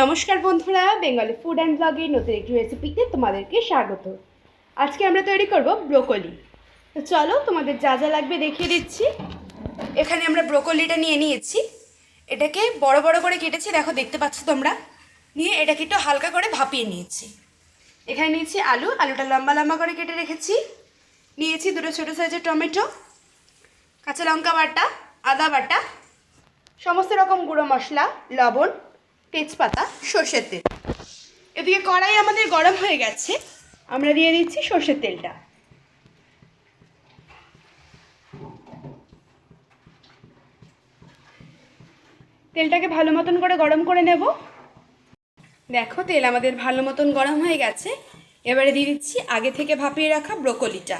নমস্কার বন্ধুরা, Bengali food and ব্লগের নতুন একটি রেসিপিতে তোমাদেরকে স্বাগত। আজকে আমরা তৈরি করব ব্রোকলি। তো চলো, তোমাদের যা যা লাগবে দেখিয়ে দিচ্ছি। এখানে আমরা ব্রোকলিটা নিয়ে নিয়েছি। এটাকে বড় বড় করে কেটেছি, দেখো, দেখতে পাচ্ছ তোমরা। নিয়ে এটাকে একটু হালকা করে ভাপিয়ে নিয়েছি। এখানে নিয়েছি আলু, আলুটা লম্বা লম্বা করে কেটে রেখেছি। নিয়েছি দুটো ছোটো সাইজের টমেটো, কাঁচা লঙ্কা বাটা, আদা বাটা, সমস্ত রকম গুঁড়ো মশলা, লবণ তেজপাতা, সর্ষের তেল। এদিকে কড়াই আমাদের গরম হয়ে গেছে। আমরা দিয়ে দিচ্ছি সর্ষের তেলটা। তেলটাকে ভালো মতন করে গরম করে নেব। দেখো, তেল আমাদের ভালো মতন গরম হয়ে গেছে। এবারে দিয়ে দিচ্ছি আগে থেকে ভাপিয়ে রাখা ব্রোকলিটা।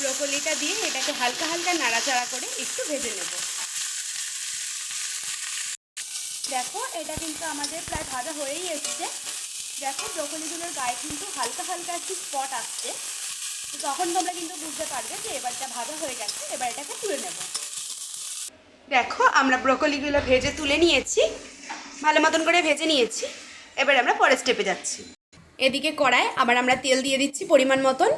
ব্রোকলিটা দিয়ে এটাকে হালকা হালকা নাড়াচাড়া করে একটু ভেজে নেব। দেখো, এটা কিন্তু আমাদের প্রায় ভাজা হয়েই এসছে। দেখো, ব্রোকলিগুলোর গায়ে কিন্তু হালকা হালকা একটু স্পট আসছে। তো তখন তোমরা কিন্তু বুঝতে পারবে যে এবারটা ভাজা হয়ে গেছে, এবার এটাকে তুলে নেব। দেখো, আমরা ব্রোকলিগুলো ভেজে তুলে নিয়েছি। ভালো মতন করে ভেজে নিয়েছি। এবার আমরা পরের স্টেপে যাচ্ছি। এদিকে কড়ায় আবার আমরা তেল দিয়ে দিচ্ছি পরিমাণ মতন।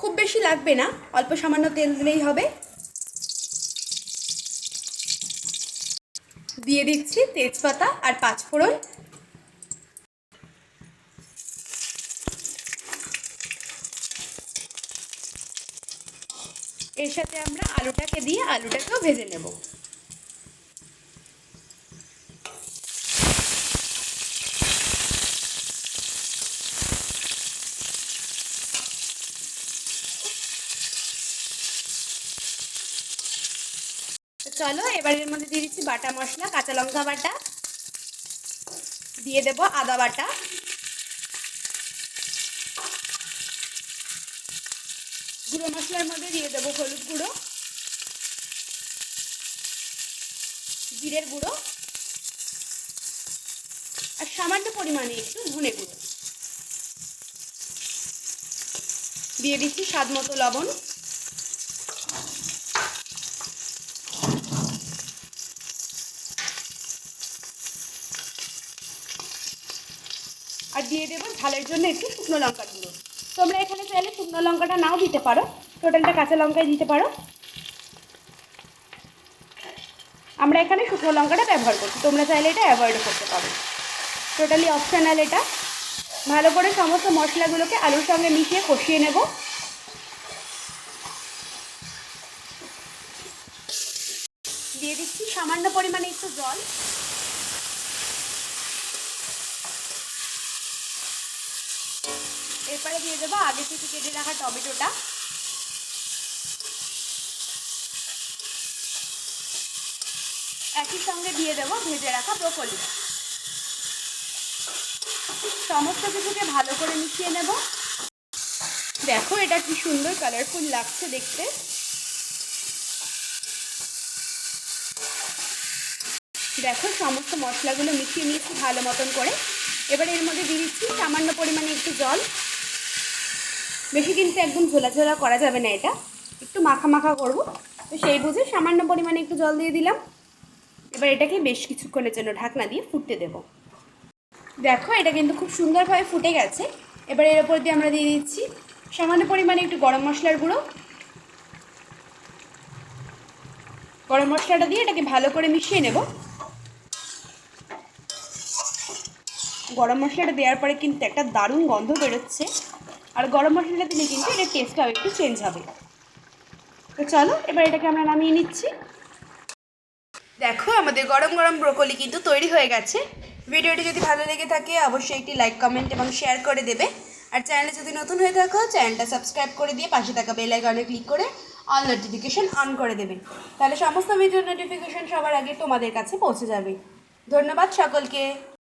খুব বেশি লাগবে না, অল্প সামান্য তেল দিলেই হবে। দিয়ে দিচ্ছি তেজপাতা আর পাঁচফোড়ন। এর সাথে আমরা আলুটাকে দিয়ে আলুটাকেও ভেজে নেব। চলো, এবার এর মধ্যে দিয়ে দিচ্ছি বাটা মশলা, কাঁচা লঙ্কা বাটা। দিয়ে দেব আদা বাটা। গুঁড়ো মশলার মধ্যে দিয়ে দেবো হলুদ গুঁড়ো। জিরের গুঁড়ো। আর সামান্য পরিমাণে একটু ধনে গুঁড়ো। দিয়ে দিচ্ছি স্বাদ মতো লবণ। দিয়ে দেবো ঝালের জন্য একটু শুকনো লঙ্কা গুঁড়ো তোমরা এখানে চাইলে শুকনো লঙ্কাটা নাও দিতে পারো। টোটালটা কাঁচা লঙ্কাই দিতে পারো। আমরা এখানে শুকনো লঙ্কাটা ব্যবহার করছি। তোমরা চাইলে এটা অ্যাভয়েডও করতে পারো। টোটালি অপশানাল এটা। ভালো করে সমস্ত মশলাগুলোকে আলুর সঙ্গে মিশিয়ে কষিয়ে নেব। দিয়ে দিচ্ছি সামান্য পরিমাণে একটু জল। এরপরে দিয়ে দেবো, আগে থেকে কেটে রাখা টমেটোটা। একই সঙ্গে দিয়ে দেবো ভেজে রাখা ব্রোকলি। সমস্ত কিছুকে ভালো করে মিশিয়ে নেব। দেখো এটা কি সুন্দর কালারফুল লাগছে দেখতে। দেখো সমস্ত মশলাগুলো মিশিয়ে নিয়েছি ভালো মতন করে। এবার এর মধ্যে দিয়ে দিচ্ছি সামান্য পরিমাণে একটু জল। বেশি কিন্তু একদম ঝোলা ঝোলা করা যাবে না এটা। একটু মাখা মাখা করব। তো সেই বুঝে সামান্য পরিমাণে একটু জল দিয়ে দিলাম। এবার এটাকে বেশ কিছুক্ষণের জন্য ঢাকনা দিয়ে ফুটতে দেব। দেখো, এটা কিন্তু খুব সুন্দরভাবে ফুটে গেছে। এবার এর ওপর দিয়ে আমরা দিয়ে দিচ্ছি সামান্য পরিমাণে একটু গরম মশলার গুঁড়ো। গরম মশলাটা দিয়ে এটাকে ভালো করে মিশিয়ে নেব। গরম মশলাটা দেওয়ার পরে কিন্তু একটা দারুণ গন্ধ বেরোচ্ছে। আর গরম মশলাটা দিলে কিন্তু এটার টেস্টটাও একটু চেঞ্জ হবে। তো চলো, এবার এটাকে আমরা নামিয়ে নিচ্ছি। দেখো, আমাদের গরম গরম ব্রোকলি কিন্তু তৈরি হয়ে গেছে। ভিডিওটি যদি ভালো লেগে থাকে, অবশ্যই একটি লাইক কমেন্ট এবং শেয়ার করে দেবে। আর চ্যানেলে যদি নতুন হয়ে থাকো চ্যানেলটা সাবস্ক্রাইব করে দিয়ে পাশে থাকা বেল আইকনে ক্লিক করে অল নোটিফিকেশন অন করে দেবে। তাহলে সমস্ত ভিডিও নোটিফিকেশন সবার আগে তোমাদের কাছে পৌঁছে যাবে। ধন্যবাদ সকলকে।